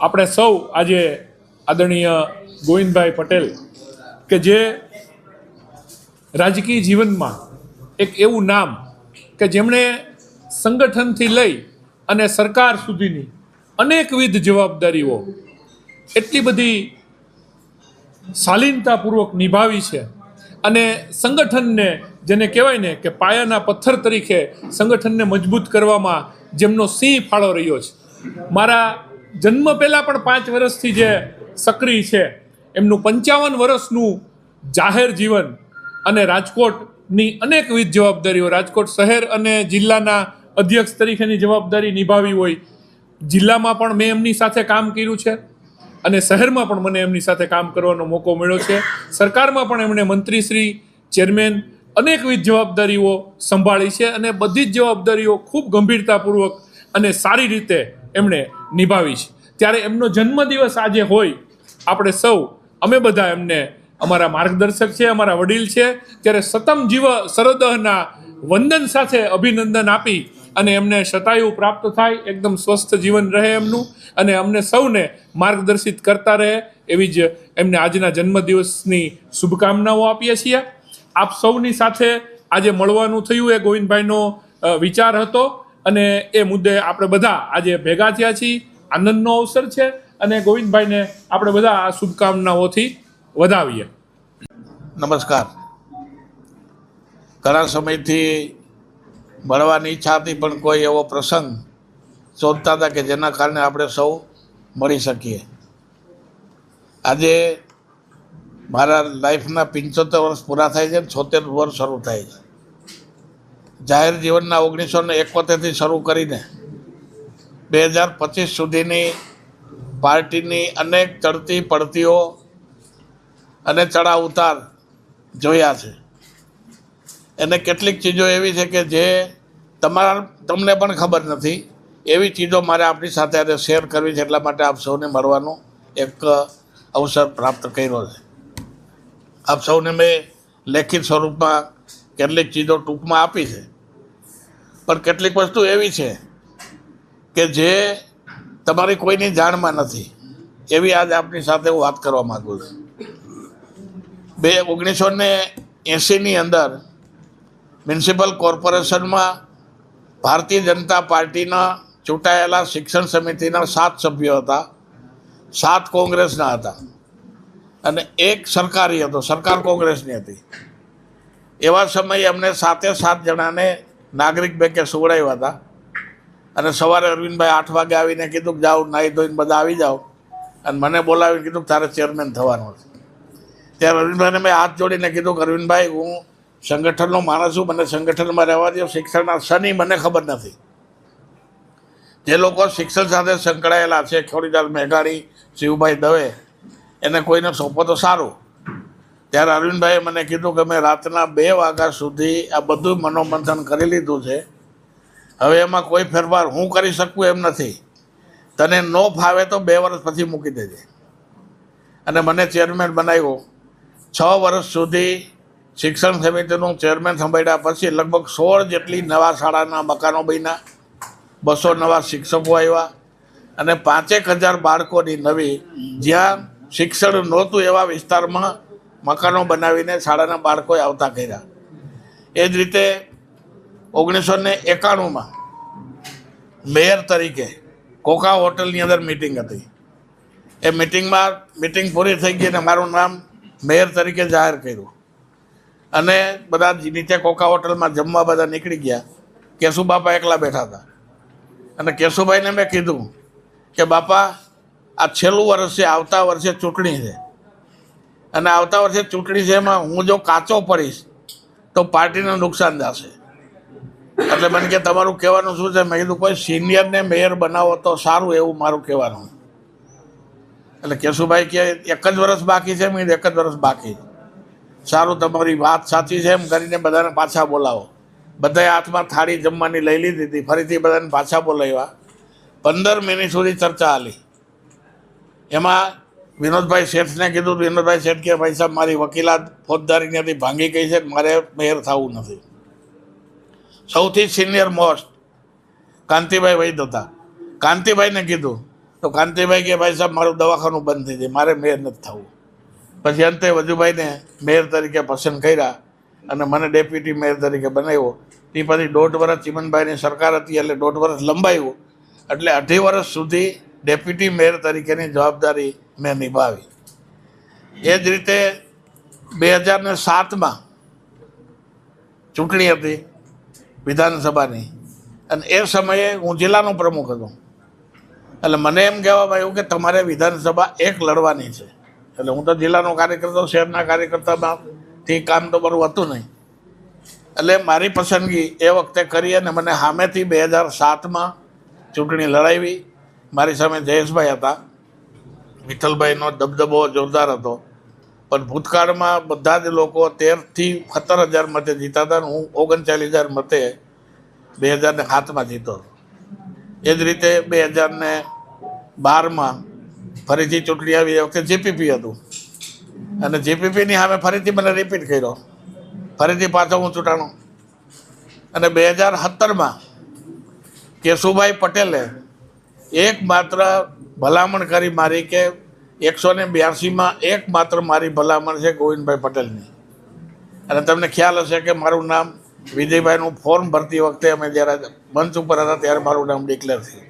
આપણે સૌ આજે આદરણીય ગોવિંદભાઈ પટેલ કે જે રાજકીય જીવનમાં એક એવું નામ કે જેમણે સંગઠનથી લઈ અને સરકાર સુધીની અનેકવિધ જવાબદારીઓ એટલી બધી શાલીનતાપૂર્વક નિભાવી છે અને સંગઠનને જેને કહેવાય ને કે પાયાના પથ્થર તરીકે સંગઠનને મજબૂત કરવામાં જેમનો સિંહ ફાળો રહ્યો છે. મારા જન્મ પહેલાં પણ પાંચ વર્ષથી જે સક્રિય છે, એમનું પંચાવન વર્ષનું જાહેર જીવન અને રાજકોટની અનેકવિધ જવાબદારીઓ, રાજકોટ શહેર અને જિલ્લાના અધ્યક્ષ તરીકેની જવાબદારી નિભાવી હોય, જિલ્લામાં પણ મેં એમની સાથે કામ કર્યું છે અને શહેરમાં પણ મને એમની સાથે કામ કરવાનો મોકો મળ્યો છે. સરકારમાં પણ એમણે મંત્રીશ્રી, ચેરમેન અનેકવિધ જવાબદારીઓ સંભાળી છે અને બધી જ જવાબદારીઓ ખૂબ ગંભીરતાપૂર્વક અને સારી રીતે એમણે નિભાવી છે. ત્યારે એમનો જન્મદિવસ આજે હોય. આપણે સૌ, અમે બધા એમને અમારા માર્ગદર્શક છે, અમારા વડીલ છે, ત્યારે સતમ જીવ સરદહના વંદન સાથે અભિનંદન આપી અને એમને શતાયુ પ્રાપ્ત થાય, એકદમ સ્વસ્થ જીવન રહે એમનું અને અમને સૌને માર્ગદર્શિત કરતા રહે એવી જ એમને આજના જન્મદિવસની શુભકામનાઓ આપીએ છીએ. આપ સૌની સાથે આજે મળવાનું થયું એ ગોવિંદભાઈનો વિચાર હતો. અને એ મુદ્દે આપણે બધા આજે ભેગા થયા છીએ. આનંદનો અવસર છે અને ગોવિંદભાઈને આપણે બધા આ શુભકામનાઓથી વધાવીએ. નમસ્કાર. ઘણા સમયથી મળવાની ઈચ્છા હતી, પણ કોઈ એવો પ્રસંગ શોધતા હતા કે જેના કારણે આપણે સૌ મળી શકીએ. આજે મારા લાઈફના પંચોતેર વર્ષ પૂરા થાય છે છોતેર વર્ષ શરૂ થાય છે. જાહેર જીવનના ઓગણીસો ને એકોતેરથી શરૂ કરીને બે હજાર પચીસ સુધીની પાર્ટીની અનેક ચડતી પડતીઓ અને ચડાવ ઉતાર જોયા છે. એને કેટલીક ચીજો એવી છે કે જે તમારા તમને પણ ખબર નથી. એવી ચીજો મારે આપણી સાથે આજે શેર કરવી છે એટલા માટે આપ સૌને મળવાનો એક અવસર પ્રાપ્ત કર્યો છે. આપ સૌને મેં લેખિત સ્વરૂપમાં કેટલીક ચીજો ટૂંકમાં આપી છે. પણ કેટલીક વસ્તુ એવી છે કે જે તમારી કોઈની જાણમાં નથી. એવી આજ આપની સાથે હું વાત કરવા માગું છું. બે ઓગણીસો ને એંસીની અંદર મ્યુનિસિપલ કોર્પોરેશનમાં ભારતીય જનતા પાર્ટીના ચૂંટાયેલા શિક્ષણ સમિતિના સાત સભ્યો હતા, સાત કોંગ્રેસના હતા. અને એક સરકારી હતો, સરકાર કોંગ્રેસની હતી. એવા સમયે અમને સાતે સાત જણાને નાગરિક બેંકે સુવડાવ્યા હતા. અને સવારે અરવિંદભાઈ આઠ વાગે આવીને કીધું કે જાઓ, નાહી ધોઈને બધા આવી જાઓ. અને મને બોલાવીને કીધું કે તારે ચેરમેન થવાનું છે. ત્યારે અરવિંદભાઈને મેં હાથ જોડીને કીધું કે અરવિંદભાઈ, હું સંગઠનનો માણસ છું, મને સંગઠનમાં રહેવા દો શિક્ષણના શનિ મને ખબર નથી. જે લોકો શિક્ષણ સાથે સંકળાયેલા છે, ખોડીદાર મેઘાણી, શિવભાઈ દવે, એને કોઈને સોંપો તો સારું. ત્યારે અરવિંદભાઈએ મને કીધું કે મેં રાતના બે વાગ્યા સુધી આ બધું મનોમંથન કરી લીધું છે. હવે એમાં કોઈ ફેરફાર હું કરી શકું એમ નથી. તને ન ફાવે તો બે વર્ષ પછી મૂકી દેજે. અને મને ચેરમેન બનાવ્યો. છ વર્ષ સુધી શિક્ષણ સમિતિનું ચેરમેન સંભાળ્યા પછી લગભગ સોળ જેટલી નવા શાળાના મકાનો બન્યા. બસો નવા શિક્ષકો આવ્યા. અને પાંચેક હજાર બાળકોની નવી જ્યાં શિક્ષણ નહોતું એવા વિસ્તારમાં મકાનો બનાવીને શાળાના બાળકોએ આવતા કર્યા. એ જ રીતે ઓગણીસો ને એકાણુંમાં મેયર તરીકે કોકા હોટલની અંદર મિટિંગ હતી. એ મિટિંગમાં મિટિંગ પૂરી થઈ ગઈ અને મારું નામ મેયર તરીકે જાહેર કર્યું. અને બધા નીચે કોકા હોટલમાં જમવા બધા નીકળી ગયા. કેશુબાપા એકલા બેઠા હતા. અને કેશુભાઈને મેં કીધું કે, બાપા, આ છેલ્લું વર્ષે આવતા વર્ષે ચૂંટણી છે. અને આવતા વર્ષે ચૂંટણી છે એમાં હું જો કાચો પડીશ, તો પાર્ટીને નુકસાન જશે એટલે મને કે તમારું કહેવાનું શું છે? મેં કીધું, કોઈ સિનિયરને મેયર બનાવો તો સારું એવું મારું કહેવાનું. એટલે કેશુભાઈ કે, એક જ વર્ષ બાકી છે મેં એક જ વર્ષ બાકી સારું, તમારી વાત સાચી છે. એમ કરીને બધાને પાછા બોલાવો. બધાએ હાથમાં થાળી જમવાની લઈ લીધી હતી. ફરીથી બધાને પાછા બોલાવ્યા. પંદર મિનિટ સુધી ચર્ચા હાલી. એમાં વિનોદભાઈ શેઠને કીધું વિનોદભાઈ શેઠ કે ભાઈ સાહેબ, મારી વકીલાત ફોજદારીની હતી ભાંગી ગઈ છે મારે મેયર થવું નથી. સૌથી સિનિયર મોસ્ટ કાંતિભાઈ વૈદ હતા. કાંતિભાઈને કીધું, તો કાંતિભાઈ કે ભાઈ સાહેબ, મારું દવાખાનું બંધ થઈ જાય, મારે મેયર નથી થવું. પછી અંતે વજુભાઈને મેયર તરીકે પસંદ કર્યા અને મને ડેપ્યુટી મેયર તરીકે બનાવ્યો. તે પછી દોઢ વર્ષ ચિમનભાઈની સરકાર હતી, એટલે દોઢ વર્ષ લંબાયું. એટલે અઢી વર્ષ સુધી ડેપ્યુટી મેયર તરીકેની જવાબદારી મેં નિભાવી. એ જ રીતે બે હજાર ને સાતમાં ચૂંટણી હતી વિધાનસભાની. અને એ સમયે હું જિલ્લાનો પ્રમુખ હતો. એટલે મને એમ કહેવામાં આવ્યું કે તમારે વિધાનસભા એક લડવાની છે. એટલે હું તો જિલ્લાનો કાર્યકર્તા, શહેરના કાર્યકર્તામાંથી કામ તો મારું હતું નહીં. એટલે મારી પસંદગી એ વખતે કરી અને મને સામેથી બે હજાર સાતમાં ચૂંટણી લડાવી. મારી સામે જયેશભાઈ હતા. વિઠ્ઠલભાઈનો દબદબો જોરદાર હતો. પણ ભૂતકાળમાં બધા જ લોકો તેરથી સત્તર હજાર મતે જીતા હતા હું ઓગણચાલીસ હજાર મતે બે હજારને સાતમાં જીતો એ જ રીતે બે હજારને બારમાં ફરીથી ચૂંટણી આવી એ વખતે જીપીપી હતું. અને જીપીપીની સામે ફરીથી મને રિપીટ કર્યો. ફરીથી પાછો હું ચૂંટાણો. અને બે હજાર સત્તરમાં કેશુભાઈ પટેલે એકમાત્ર ભલામણ કરી મારી કે એકસો ને બ્યાસીમાં એકમાત્ર મારી ભલામણ છે ગોવિંદભાઈ પટેલની. અને તમને ખ્યાલ હશે કે મારું નામ વિજયભાઈનું ફોર્મ ભરતી વખતે અમે જ્યારે મંચ ઉપર હતા ત્યારે મારું નામ ડિક્લેર થયું.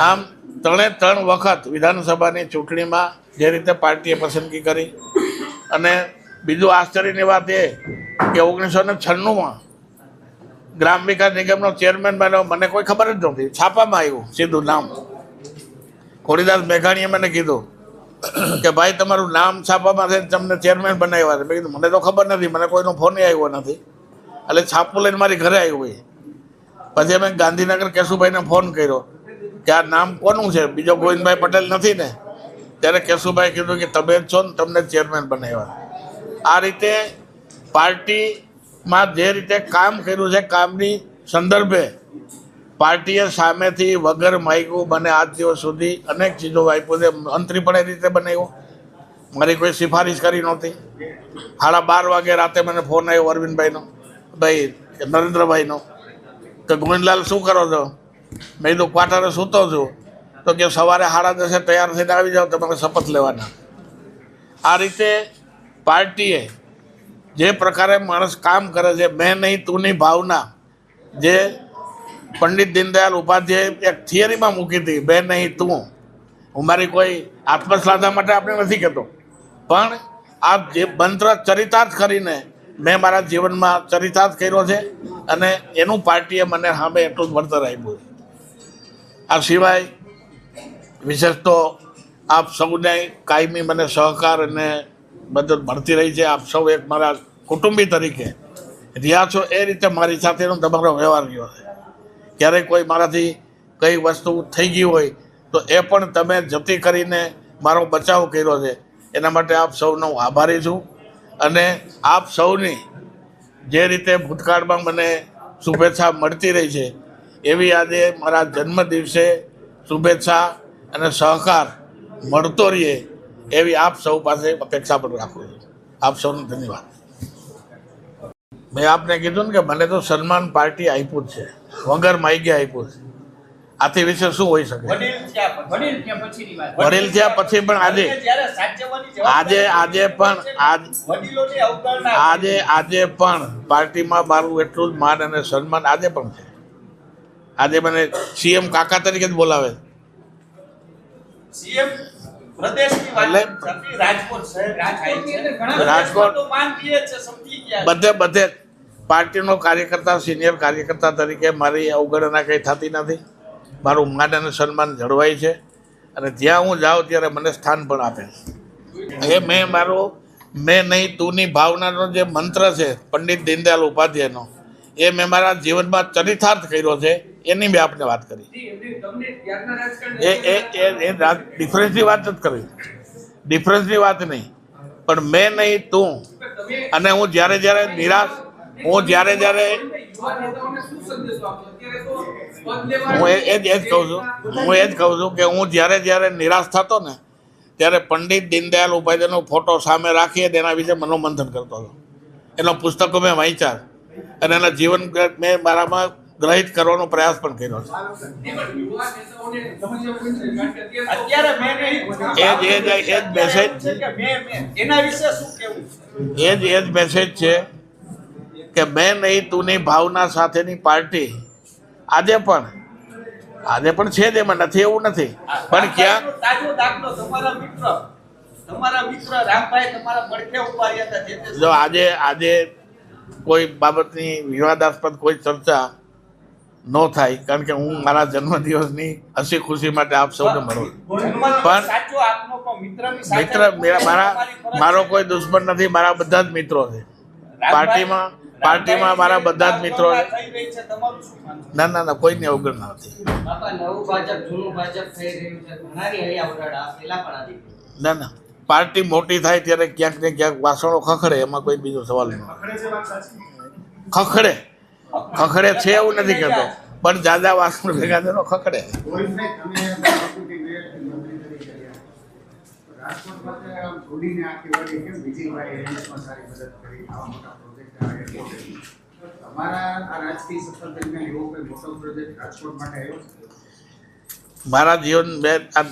આમ ત્રણે ત્રણ વખત વિધાનસભાની ચૂંટણીમાં જે રીતે પાર્ટીએ પસંદગી કરી અને બીજું આશ્ચર્યની વાત એ કે ઓગણીસો ને છન્નુંમાં ગ્રામ વિકાસ નિગમનો ચેરમેન બન્યો. મને કોઈ ખબર જ નહોતી. છાપામાં આવ્યું, સીધું નામ. ખોડીદાસ મેઘાણીએ મને કીધું કે ભાઈ, તમારું નામ છાપામાં છે તમને ચેરમેન બનાવ્યા છે. મેં કીધું, મને તો ખબર નથી. મને કોઈનો ફોન આવ્યો નથી. એટલે છાપું લઈને મારી ઘરે આવ્યું હોય પછી અમે ગાંધીનગર કેશુભાઈને ફોન કર્યો કે આ નામ કોનું છે? બીજો ગોવિંદભાઈ પટેલ નથી ને? ત્યારે કેશુભાઈ કીધું કે, તમે જ છો ને, તમને ચેરમેન બનાવ્યા. આ રીતે પાર્ટીમાં જે રીતે કામ કર્યું છે, કામની સંદર્ભે પાર્ટીએ સામેથી વગર માગ્યું મને આજ દિવસ સુધી અનેક ચીજો આપ્યું છે. મંત્રી પણ એ રીતે બનાવ્યો. મારી કોઈ સિફારિશ કરી નહોતી. સાડા બાર વાગે રાતે મને ફોન આવ્યો અરવિંદભાઈનો, ભાઈ નરેન્દ્રભાઈનો, કે ગોવિંદલાલ શું કરો છો? મેં કીધું, ક્વાર્ટરે સૂતો છું. તો કે સવારે સાડા દસે તૈયાર થઈને આવી જાઓ, તમારે શપથ લેવાના. આ રીતે પાર્ટીએ જે પ્રકારે માણસ કામ કરે છે, મેં નહીં તુંની ભાવના જે પંડિત દીનદયાલ ઉપાધ્યાય એક થિયરીમાં મૂકી હતી બે નહીં, તું. હું મારી કોઈ આત્મશ્લાઘા માટે આપણે નથી કહેતો. પણ આ જે મંત્ર ચરિતાર્થ કરીને મેં મારા જીવનમાં ચરિતાર્થ કર્યો છે અને એનું પાર્ટીએ મને સામે એટલું જ વળતર આપ્યું આ સિવાય વિશેષ તો આપ સૌને કાયમી મને સહકાર અને મદદ મળતી રહી છે. આપ સૌ એક મારા કુટુંબી તરીકે રહ્યા છો. એ રીતે મારી સાથેનો તમારો વ્યવહાર રહ્યો છે. ક્યારેક કોઈ મારાથી કઈ વસ્તુ થઈ ગઈ હોય તો એ પણ તમે જતી કરીને મારો બચાવ કર્યો છે. એના માટે આપ સૌનો હું આભારી છું. અને આપ સૌની જે રીતે ભૂતકાળમાં મને શુભેચ્છા મળતી રહી છે, એવી આજે મારા જન્મ દિવસે શુભેચ્છા અને સહકાર મળતો રહીએ. એવી આપ સૌ પાસે અપેક્ષા પણ રાખું છું. આપ સૌનો ધન્યવાદ. મેં આપને કીધું ને કે મને તો સન્માન પાર્ટી આપ્યું જ છે. વગર માઈકે આપ્યું છે. આથી વિશે શું હોઈ શકે? વડીલ થયા પછી. પણ આજે આજે આજે પણ આજ આજે આજે પણ પાર્ટીમાં મારું એટલું જ માન અને સન્માન આજે પણ છે. આજે મને સીએમ કાકા તરીકે જ બોલાવે સીએમ પ્રદેશની વાત એટલે- નથી, રાજકોટ શહેર રાજકોટની અંદર ઘણા રાજકોટ તો માન દે છે સમજી ગયા બધે બધે પાર્ટીનો કાર્યકર્તા સિનિયર કાર્યકર્તા તરીકે મારી અવગણના કંઈ થતી નથી. મારું માન અને સન્માન જળવાય છે. અને જ્યાં હું જાઉં ત્યારે મને સ્થાન પણ આપે એ મેં મારો મેં નહીં તુંની ભાવનાનો જે મંત્ર છે પંડિત દીનદયાલ ઉપાધ્યાયનો એ મેં મારા જીવનમાં ચરિતાર્થ કર્યો છે. એની મેં આપને વાત કરી. એ એ એ ડિફરન્સની વાત જ કરવી ડિફરન્સની વાત નહીં. પણ મેં નહીં તું અને હું જ્યારે જ્યારે નિરાશ હું જ્યારે જ્યારે હું એ એ જ એ જ કહું છું. હું એ જ કહું છું કે હું જ્યારે જ્યારે નિરાશ થતો ને ત્યારે પંડિત દીનદયાલ ઉપાધ્યાયનો ફોટો સામે રાખીએ તેના વિશે મનોમંથન કરતો હતો. એનો પુસ્તકો મેં વાંચ્યા અને એના જીવન મેં મારામાં ગ્રહિત કરવાનો પ્રયાસ પણ કર્યો છે. નહીં. એ જ- એ જ- એ જ મેસેજ એ જ એ જ મેસેજ છે કે મેં નહીં તું ભાવના સાથેની પાર્ટી આજે પણ આજે પણ છે જ એમાં નથી એવું નથી. પણ ક્યાં? જો આજે આજે કોઈ બાબતની વિવાદાસ્પદ કોઈ ચર્ચા ન થાય કારણ કે હું મારા જન્મદિવસની હસી ખુશી માટે આપ સૌને મળું પણ- મિત્ર મારા મારો કોઈ દુશ્મન નથી મારા બધા જ મિત્રો છે. પાર્ટીમાં પાર્ટીમાં મારા બધા જ મિત્રો ના ના ના કોઈની અવગણના નથી ના ના પાર્ટી મોટી થાય ત્યારે ક્યાંક ને ક્યાંક વાસણો ખખડે એમાં કોઈ બીજો સવાલ નહીં ખખડે? ખખડે છે એવું નથી કહેતો. પણ દાદા વાસણ ભેગા થયેલો ખખડે. એવો મારા જીવન બે આ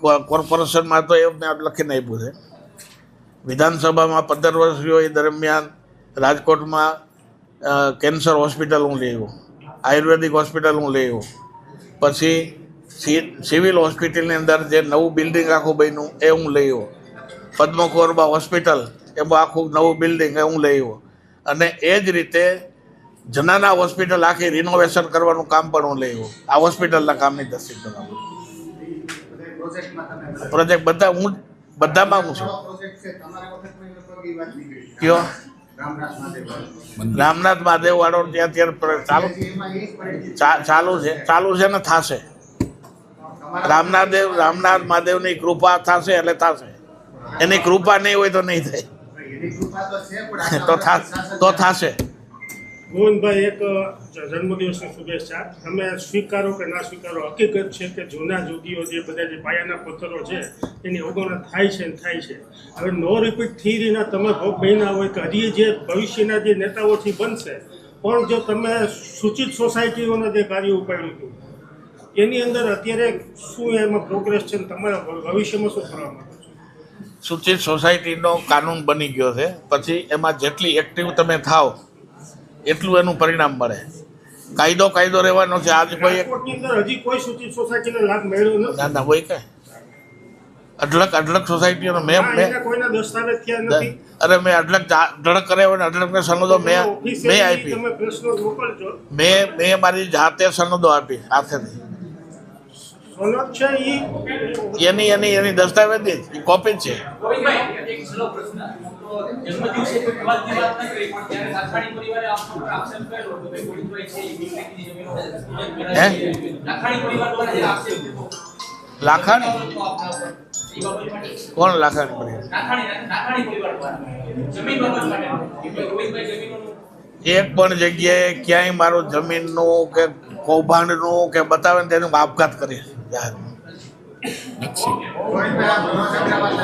કો- કોર્પોરેશનમાં તો એ મેં લખીને આપ્યું છે. વિધાનસભામાં પંદર વર્ષ રહ્યો એ દરમિયાન રાજકોટમાં કેન્સર હોસ્પિટલ હું લઈ આવ્યો. આયુર્વેદિક હોસ્પિટલ હું લઈ આવ્યો. પછી સી- સિવિલ હોસ્પિટલની અંદર જે નવું બિલ્ડિંગ આખું બન્યું એ હું લઈ આવ્યો. પદ્મકોરબા હોસ્પિટલ એમાં આખું નવું બિલ્ડિંગ એ હું લઈ આવ્યો. અને એ જ રીતે જનાના હોસ્પિટલ આખી રિનોવેશન કરવાનું કામ પણ હું લઈ આવ્યો. આ હોસ્પિટલના કામની તસવીર બનાવું. પ્રોજેક્ટ બધા હું બધામાં હું છું. કયો? રામનાથ મહાદેવ વાળો. ત્યાં અત્યારે ચાલુ ચાલુ છે. ચાલુ છે ને થશે. રામનાથ દેવ રામનાથ મહાદેવની કૃપા થશે એટલે થશે. એની કૃપા નહીં હોય તો નહીં થાય. તો છે પણ તો આટલા થા બધા તો થશે. ગોવિંદભાઈ એક જન્મદિવસની શુભેચ્છા. તમે સ્વીકારો કે ના સ્વીકારો? હકીકત છે કે જૂના જોગીઓ જે બધા જે પાયાના પથ્થરો છે, એની અવગણના થાય છે ને થાય છે. હવે નો રિપીટ થિયરીના તમે ભોગ બન્યા હોય કે હજી જે ભવિષ્યના જે નેતાઓથી બનશે, પણ જો તમે સૂચિત સોસાયટીઓના જે કાર્ય ઉપાડ્યું હતું, એની અંદર અત્યારે શું એમાં પ્રોગ્રેસ છે ને તમારા ભવિષ્યમાં શું કરવા માંગો સૂચિત સોસાયટીનો કાનૂન બની ગયો છે. પછી એમાં જેટલી એક્ટિવ તમે થાવ એટલું એનું પરિણામ મળે. કાયદો કાયદો રહેવાનો છે. આજ કોઈ એક રાજકોટની અંદર હજી કોઈ સૂચિત સોસાયટીનો લાભ મળ્યો નથી. ના ના હોય કે. અઢળક અઢળક સોસાયટીઓનો મેં મેં કોઈના દસ્તાવેજ થયા નથી. અરે મેં અઢળક અઢળક કર્યા હોય ને અઢળકને સનદો મેં મેં આપી. તમે પ્રશ્નો મોકલજો. મેં મેં મારી જાતે સનદો આપી હાથેથી. સનદ છે એ એની એની એની દસ્તાવેજ કોપી છે. એક પ્રશ્ન. જન્મદિવસે કોઈ વિવાદની વાત ન કરી, પણ ત્યારે લાખાણી પરિવારે આપનો પર આક્ષેપ કર્યો કે ભાઈ ગોવિંદભાઈ છે એ મીઠાઈની જમીનો હે? લાખાણી પરિવાર દ્વારા જે આક્ષેપ કર્યો. લાખાણી. કોણ લાખાણી પરિવાર લાખાણી લાખાણી પરિવાર દ્વારા. જમીન બાબત માટે. કે ગોવિંદભાઈ જમીનોનું એક પણ જગ્યાએ ક્યાંય મારો જમીનનો કે કૌભાંડનો કે બતાવે ને તેનું આપઘાત કરી જાહેરમાં